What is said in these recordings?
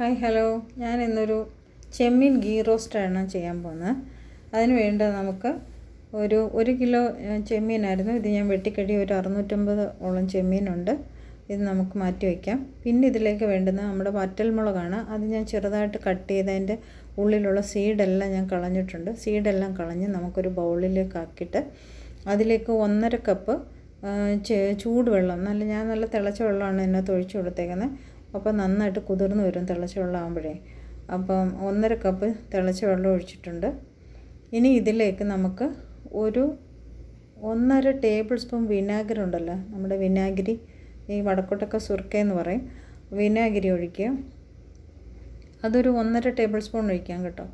Hi hello. ഞാൻ ഇന്നൊരു ചെമ്മീൻ ഗീ റോസ്റ്റാണ് ചെയ്യാൻ പോകുന്നത്. അതിന് വേണ്ട നമുക്ക് ഒരു ഒരു കിലോ ചെമ്മീനായിരുന്നു. ഇത് ഞാൻ വെട്ടിക്കടി ഒരു അറുന്നൂറ്റമ്പത് ഓളം ചെമ്മീനുണ്ട്. ഇത് നമുക്ക് മാറ്റി വയ്ക്കാം. പിന്നെ ഇതിലേക്ക് വേണ്ടുന്ന നമ്മുടെ വറ്റൽമുളകാണ്. അത് ഞാൻ ചെറുതായിട്ട് കട്ട് ചെയ്ത് അതിന്റെ ഉള്ളിലുള്ള സീഡെല്ലാം ഞാൻ കളഞ്ഞിട്ടുണ്ട്. സീഡെല്ലാം കളഞ്ഞ് നമുക്കൊരു ബൗളിലേക്ക് ആക്കിയിട്ട് അതിലേക്ക് ഒന്നര കപ്പ് ചൂടുവെള്ളം. നല്ല ഞാൻ നല്ല തിളച്ച വെള്ളമാണ് ഇതിനകത്ത് ഒഴിച്ചു കൊടുത്തേക്കുന്നത്. അപ്പോൾ നന്നായിട്ട് കുതിർന്ന് വരും തിളച്ച വെള്ളം ആകുമ്പോഴേ അപ്പം ഒന്നര കപ്പ് തിളച്ച വെള്ളം ഒഴിച്ചിട്ടുണ്ട്. ഇനി ഇതിലേക്ക് നമുക്ക് ഒരു ഒന്നര ടേബിൾ സ്പൂൺ വിനാഗിരി ഉണ്ടല്ലോ നമ്മുടെ വിനാഗിരി ഈ വടക്കോട്ടൊക്കെ സുർക്ക എന്ന് പറയും. വിനാഗിരി ഒഴിക്കുക. അതൊരു ഒന്നര ടേബിൾ സ്പൂൺ ഒഴിക്കാം കേട്ടോ.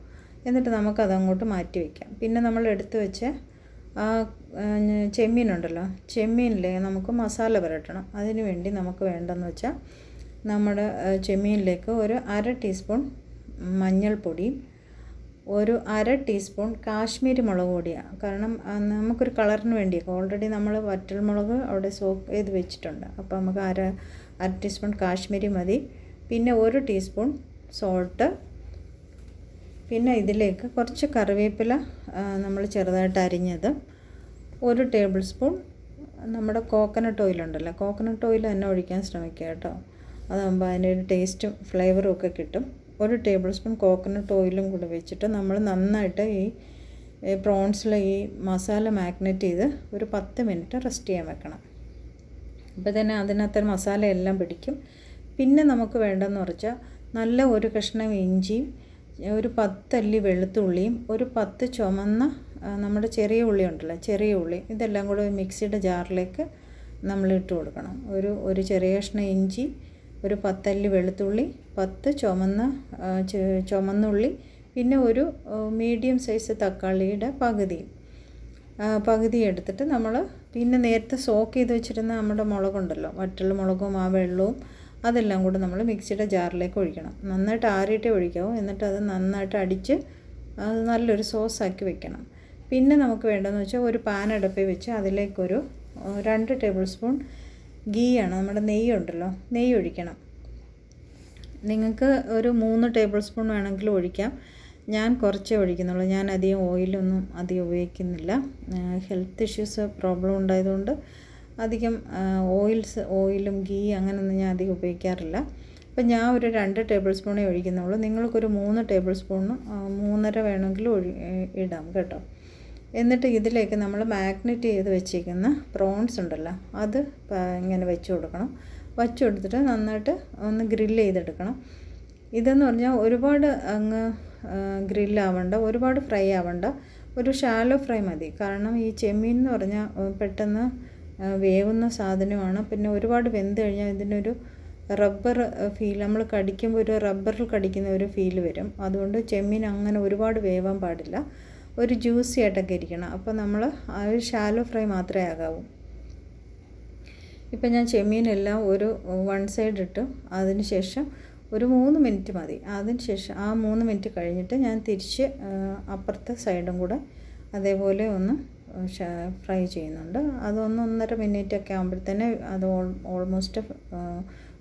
എന്നിട്ട് നമുക്കത് അങ്ങോട്ട് മാറ്റി വയ്ക്കാം പിന്നെ നമ്മൾ എടുത്ത് വെച്ച ആ ചെമ്മീനുണ്ടല്ലോ ചെമ്മീനിലെ നമുക്ക് മസാല പുരട്ടണം. അതിന് വേണ്ടി നമുക്ക് വേണ്ടെന്ന് വെച്ചാൽ നമ്മുടെ ചെമ്മീനിലേക്ക് ഒരു അര ടീസ്പൂൺ മഞ്ഞൾപ്പൊടി ഒരു അര ടീസ്പൂൺ കാശ്മീരി മുളക് പൊടിയാണ് കാരണം നമുക്കൊരു കളറിന് വേണ്ടിയൊക്കെ. ഓൾറെഡി നമ്മൾ വറ്റൽ മുളക് അവിടെ സോക്ക് ചെയ്ത് വെച്ചിട്ടുണ്ട്. അപ്പോൾ നമുക്ക് അര അര ടീസ്പൂൺ കാശ്മീരി മതി. പിന്നെ ഒരു ടീസ്പൂൺ സോൾട്ട് പിന്നെ ഇതിലേക്ക് കുറച്ച് കറിവേപ്പില നമ്മൾ ചെറുതായിട്ട് അരിഞ്ഞത്. ഒരു ടേബിൾ സ്പൂൺ നമ്മുടെ കോക്കനട്ട് ഓയിലുണ്ടല്ലോ കോക്കനട്ട് ഓയിൽ തന്നെ ഒഴിക്കാൻ ശ്രമിക്കുക കേട്ടോ. അതാകുമ്പോൾ അതിന്റെ ഒരു ടേസ്റ്റും ഫ്ലേവറും ഒക്കെ കിട്ടും. ഒരു ടേബിൾ സ്പൂൺ കോക്കനട്ട് ഓയിലും കൂടെ വെച്ചിട്ട് നമ്മൾ നന്നായിട്ട് ഈ പ്രോൺസിലെ ഈ മസാല മാഗ്നറ്റ് ചെയ്ത് ഒരു പത്ത് മിനിറ്റ് റെസ്റ്റ് ചെയ്യാൻ വെക്കണം. അപ്പോൾ തന്നെ അതിനകത്ത് മസാല എല്ലാം പിടിക്കും. പിന്നെ നമുക്ക് വേണ്ടതെന്ന് വെച്ചാൽ നല്ല ഒരു കഷ്ണം ഇഞ്ചിയും ഒരു പത്തല്ലി വെളുത്തുള്ളിയും ഒരു പത്ത് ചുമന്ന നമ്മുടെ ചെറിയ ഉള്ളി ഉണ്ടല്ലോ ചെറിയ ഉള്ളി ഇതെല്ലാം കൂടെ മിക്സിയുടെ ജാറിലേക്ക് നമ്മൾ ഇട്ട് കൊടുക്കണം. ഒരു ഒരു ചെറിയ കഷ്ണം ഇഞ്ചി ഒരു പത്തല്ലി വെളുത്തുള്ളി പത്ത് ചുമന്ന ചുമന്നുള്ളി പിന്നെ ഒരു മീഡിയം സൈസ് തക്കാളിയുടെ പകുതിയും ആ, പകുതി എടുത്തിട്ട് നമ്മൾ പിന്നെ നേരത്തെ സോക്ക് ചെയ്ത് വെച്ചിരുന്ന നമ്മുടെ മുളകുണ്ടല്ലോ വറ്റൽ മുളകും ആ വെള്ളവും അതെല്ലാം കൂടെ നമ്മൾ മിക്സിയുടെ ജാറിലേക്ക് ഒഴിക്കണം. നന്നായിട്ട് ആറിയിട്ടേ ഒഴിക്കാവൂ എന്നിട്ട് അത് നന്നായിട്ട് അടിച്ച് അത് നല്ലൊരു സോസാക്കി വെക്കണം. പിന്നെ നമുക്ക് വേണ്ടതെന്ന് വെച്ചാൽ ഒരു പാൻ അടുപ്പിൽ വെച്ച് അതിലേക്കൊരു രണ്ട് ടേബിൾ സ്പൂൺ ഗീയാണ് നമ്മുടെ നെയ്യ് ഉണ്ടല്ലോ നെയ്യ് ഒഴിക്കണം. നിങ്ങൾക്ക് ഒരു മൂന്ന് ടേബിൾ സ്പൂൺ വേണമെങ്കിലും ഒഴിക്കാം. ഞാൻ കുറച്ചേ ഒഴിക്കുന്നുള്ളൂ. ഞാൻ അധികം ഓയിലൊന്നും അധികം ഉപയോഗിക്കുന്നില്ല. ഹെൽത്ത് ഇഷ്യൂസ് പ്രോബ്ലം ഉണ്ടായതുകൊണ്ട് അധികം ഓയിൽസ് ഓയിലും ഗീ അങ്ങനെയൊന്നും ഞാൻ അധികം ഉപയോഗിക്കാറില്ല. അപ്പം ഞാൻ ഒരു രണ്ട് ടേബിൾ സ്പൂണേ ഒഴിക്കുന്നുള്ളൂ. നിങ്ങൾക്കൊരു മൂന്ന് ടേബിൾ സ്പൂണ് മൂന്നര വേണമെങ്കിലും ഒഴി ഇടാം കേട്ടോ. എന്നിട്ട് ഇതിലേക്ക് നമ്മൾ മാഗ്നറ്റ് ചെയ്ത് വെച്ചിരിക്കുന്ന പ്രോൺസ് ഉണ്ടല്ലോ അത് ഇങ്ങനെ വെച്ച് കൊടുക്കണം. വച്ച് കൊടുത്തിട്ട് നന്നായിട്ട് ഒന്ന് ഗ്രില്ല് ചെയ്തെടുക്കണം. ഇതെന്ന് പറഞ്ഞാൽ ഒരുപാട് അങ്ങ് ഗ്രില്ലാവണ്ട ഒരുപാട് ഫ്രൈ ആവണ്ട ഒരു ഷാലോ ഫ്രൈ മതി. കാരണം ഈ ചെമ്മീൻ എന്ന് പറഞ്ഞാൽ പെട്ടെന്ന് വേവുന്ന സാധനമാണ്. പിന്നെ ഒരുപാട് വെന്ത് കഴിഞ്ഞാൽ ഇതിനൊരു റബ്ബർ ഫീൽ നമ്മൾ കടിക്കുമ്പോൾ ഒരു റബ്ബറിൽ കടിക്കുന്ന ഒരു ഫീൽ വരും. അതുകൊണ്ട് ചെമ്മീൻ അങ്ങനെ ഒരുപാട് വേവാൻ പാടില്ല. ഒരു ജ്യൂസി ആയിട്ടൊക്കെ ഇരിക്കണം. അപ്പോൾ നമ്മൾ ആ ഒരു ഷാലോ ഫ്രൈ മാത്രമേ ആകാവൂ. ഇപ്പം ഞാൻ ചെമ്മീനെല്ലാം ഒരു വൺ സൈഡ് ഇട്ടു. അതിന് ശേഷം ഒരു മൂന്ന് മിനിറ്റ് മതി. അതിന് ശേഷം ആ മൂന്ന് മിനിറ്റ് കഴിഞ്ഞിട്ട് ഞാൻ തിരിച്ച് അപ്പുറത്തെ സൈഡും കൂടെ അതേപോലെ ഒന്ന് ഫ്രൈ ചെയ്യുന്നുണ്ട്. അതൊന്ന് ഒന്നര മിനിറ്റ് ഒക്കെ ആകുമ്പോഴത്തേന് അത് ഓൾ ഓൾമോസ്റ്റ്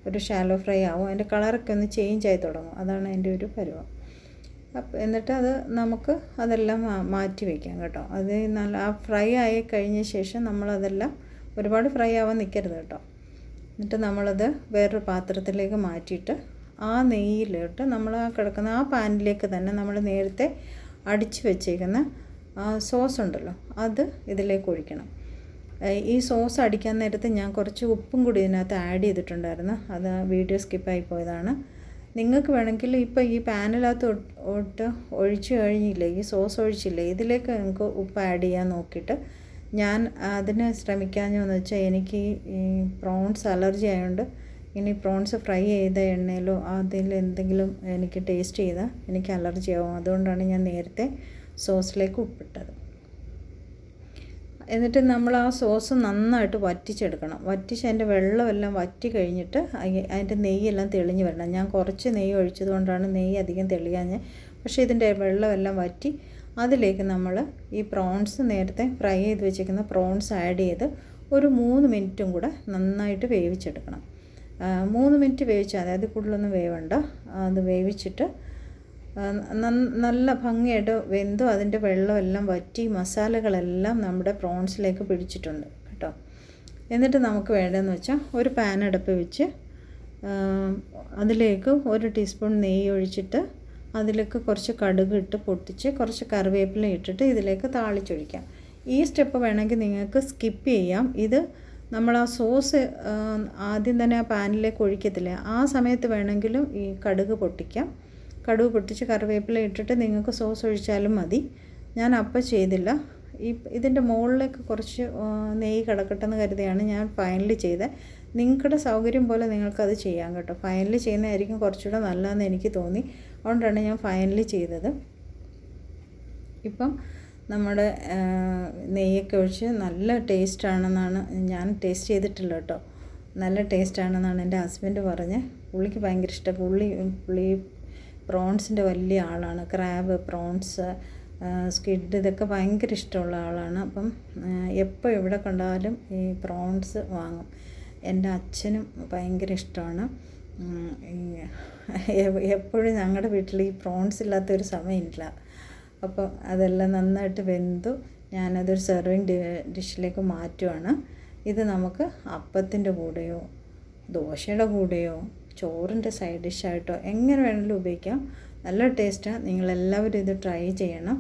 ഒരു ഷാലോ ഫ്രൈ ആവും. അതിന്റെ കളറൊക്കെ ഒന്ന് ചേഞ്ച് ആയി തുടങ്ങും. അതാണ് അതിന്റെ ഒരു പരുവം. അപ്പം എന്നിട്ട് അത് നമുക്ക് അതെല്ലാം മാറ്റി വയ്ക്കാം കേട്ടോ. അത് നല്ല ആ ഫ്രൈ ആയി കഴിഞ്ഞ ശേഷം നമ്മളതെല്ലാം ഒരുപാട് ഫ്രൈ ആവാൻ നിൽക്കരുത് കേട്ടോ. എന്നിട്ട് നമ്മളത് വേറൊരു പാത്രത്തിലേക്ക് മാറ്റിയിട്ട് ആ നെയ്യിലോട്ട് നമ്മൾ ആ കിടക്കുന്ന ആ പാനിലേക്ക് തന്നെ നമ്മൾ നേരത്തെ അടിച്ച് വെച്ചേക്കുന്ന സോസ് ഉണ്ടല്ലോ അത് ഇതിലേക്ക് ഒഴിക്കണം. ഈ സോസ് അടിക്കാൻ നേരത്ത് ഞാൻ കുറച്ച് ഉപ്പും കൂടി ഇതിനകത്ത് ആഡ് ചെയ്തിട്ടുണ്ടായിരുന്നു. അത് വീഡിയോ സ്കിപ്പായി പോയതാണ്. നിങ്ങൾക്ക് വേണമെങ്കിൽ ഇപ്പോൾ ഈ പാനിനകത്ത് ഒട്ട് ഒഴിച്ചു കഴിഞ്ഞില്ലേ ഈ സോസ് ഒഴിച്ചില്ലേ ഇതിലേക്ക് നിങ്ങൾക്ക് ഉപ്പ് ആഡ് ചെയ്യാൻ നോക്കിയിട്ട് ഞാൻ അതിന് ശ്രമിക്കാഞ്ഞെന്ന് വെച്ചാൽ എനിക്ക് ഈ പ്രോൺസ് അലർജി ആയതുകൊണ്ട് ഇനി പ്രോൺസ് ഫ്രൈ ചെയ്ത എണ്ണയിലോ അതിൽ എന്തെങ്കിലും എനിക്ക് ടേസ്റ്റ് ചെയ്താൽ എനിക്ക് അലർജി ആവും. അതുകൊണ്ടാണ് ഞാൻ നേരത്തെ സോസിലേക്ക് ഉപ്പിട്ടത്. എന്നിട്ട് നമ്മൾ ആ സോസ് നന്നായിട്ട് വറ്റിച്ചെടുക്കണം. വറ്റിച്ച് അതിന്റെ വെള്ളമെല്ലാം വറ്റി കഴിഞ്ഞിട്ട് അതിന്റെ നെയ്യെല്ലാം തെളിഞ്ഞ് വരണം. ഞാൻ കുറച്ച് നെയ്യ് ഒഴിച്ചതുകൊണ്ടാണ് നെയ്യ് അധികം തെളിയാഞ്ഞ് പക്ഷേ ഇതിന്റെ വെള്ളമെല്ലാം വറ്റി അതിലേക്ക് നമ്മൾ ഈ പ്രോൺസ് നേരത്തെ ഫ്രൈ ചെയ്ത് വെച്ചിരിക്കുന്ന പ്രോൺസ് ആഡ് ചെയ്ത് ഒരു മൂന്ന് മിനിറ്റും കൂടെ നന്നായിട്ട് വേവിച്ചെടുക്കണം. മൂന്ന് മിനിറ്റ് വേവിച്ചാൽ അതായത് കൂടുതലൊന്നും വേവണ്ട. അത് വേവിച്ചിട്ട് നല്ല ഭംഗിയായിട്ട് വെന്തു അതിന്റെ വെള്ളമെല്ലാം വറ്റി മസാലകളെല്ലാം നമ്മുടെ പ്രോൺസിലേക്ക് പിടിച്ചിട്ടുണ്ട് കേട്ടോ. എന്നിട്ട് നമുക്ക് വേണ്ടതെന്ന് വെച്ചാൽ ഒരു പാൻ അടുപ്പ് വെച്ച് അതിലേക്ക് ഒരു ടീസ്പൂൺ നെയ്യ് ഒഴിച്ചിട്ട് അതിലേക്ക് കുറച്ച് കടുക് ഇട്ട് പൊട്ടിച്ച് കുറച്ച് കറിവേപ്പില ഇട്ടിട്ട് ഇതിലേക്ക് താളിച്ചൊഴിക്കാം. ഈ സ്റ്റെപ്പ് വേണമെങ്കിൽ നിങ്ങൾക്ക് സ്കിപ്പ് ചെയ്യാം. ഇത് നമ്മൾ ആ സോസ് ആദ്യം തന്നെ ആ പാനിലേക്ക് ഒഴിക്കത്തില്ല. ആ സമയത്ത് വേണമെങ്കിലും ഈ കടുക് പൊട്ടിക്കാം. കടുക് പൊട്ടിച്ച് കറിവേപ്പില ഇട്ടിട്ട് നിങ്ങൾക്ക് സോസ് ഒഴിച്ചാലും മതി. ഞാൻ അപ്പം ചെയ്തില്ല. ഈ ഇതിന്റെ മുകളിലേക്ക് കുറച്ച് നെയ്യ് കിടക്കട്ടെ എന്ന് കരുതിയാണ് ഞാൻ ഫൈനലി ചെയ്തത്. നിങ്ങളുടെ സൗകര്യം പോലെ നിങ്ങൾക്കത് ചെയ്യാം കേട്ടോ. ഫൈനലി ചെയ്യുന്നതായിരിക്കും കുറച്ചുകൂടെ നല്ലതെന്ന് എനിക്ക് തോന്നി. അതുകൊണ്ടാണ് ഞാൻ ഫൈനലി ചെയ്തത്. ഇപ്പം നമ്മുടെ നെയ്യൊക്കെ ഒഴിച്ച് നല്ല ടേസ്റ്റ് ആണെന്നാണ് ഞാൻ ടേസ്റ്റ് ചെയ്തിട്ടില്ല കേട്ടോ. നല്ല ടേസ്റ്റ് ആണെന്നാണ് എന്റെ ഹസ്ബൻഡ് പറഞ്ഞ് പുള്ളിക്ക് ഭയങ്കര ഇഷ്ടം. പുള്ളി പുള്ളി പ്രോൺസിന്റെ വലിയ ആളാണ്. ക്രാബ് പ്രോൺസ് സ്കിഡ് ഇതൊക്കെ ഭയങ്കര ഇഷ്ടമുള്ള ആളാണ്. അപ്പം എപ്പോൾ എവിടെ കണ്ടാലും ഈ പ്രോൺസ് വാങ്ങും. എന്റെ അച്ഛനും ഭയങ്കര ഇഷ്ടമാണ്. എപ്പോഴും ഞങ്ങളുടെ വീട്ടിൽ ഈ പ്രോൺസ് ഇല്ലാത്തൊരു സമയമില്ല. അപ്പോൾ അതെല്ലാം നന്നായിട്ട് വെന്തു. ഞാനതൊരു സെർവിങ് ഡിഷിലേക്ക് മാറ്റുവാണ്. ഇത് നമുക്ക് അപ്പത്തിന്റെ കൂടെയോ ദോശയുടെ കൂടെയോ ചോറിന്റെ സൈഡ് ഡിഷായിട്ടോ എങ്ങനെ വേണമെങ്കിലും ഉപയോഗിക്കാം. നല്ല ടേസ്റ്റാണ് നിങ്ങളെല്ലാവരും ഇത് ട്രൈ ചെയ്യണം.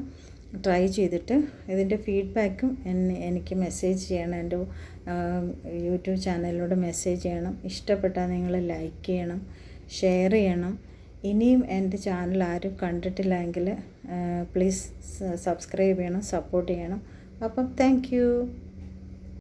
ട്രൈ ചെയ്തിട്ട് ഇതിന്റെ ഫീഡ്ബാക്കും എന്നെ എനിക്ക് മെസ്സേജ് ചെയ്യണം. എന്റെ യൂട്യൂബ് ചാനലിലൂടെ മെസ്സേജ് ചെയ്യണം. ഇഷ്ടപ്പെട്ടാൽ നിങ്ങൾ ലൈക്ക് ചെയ്യണം. ഷെയർ ചെയ്യണം. ഇനിയും എന്റെ ചാനൽ ആരും കണ്ടിട്ടില്ലെങ്കിൽ പ്ലീസ് സബ്സ്ക്രൈബ് ചെയ്യണം സപ്പോർട്ട് ചെയ്യണം. അപ്പം താങ്ക്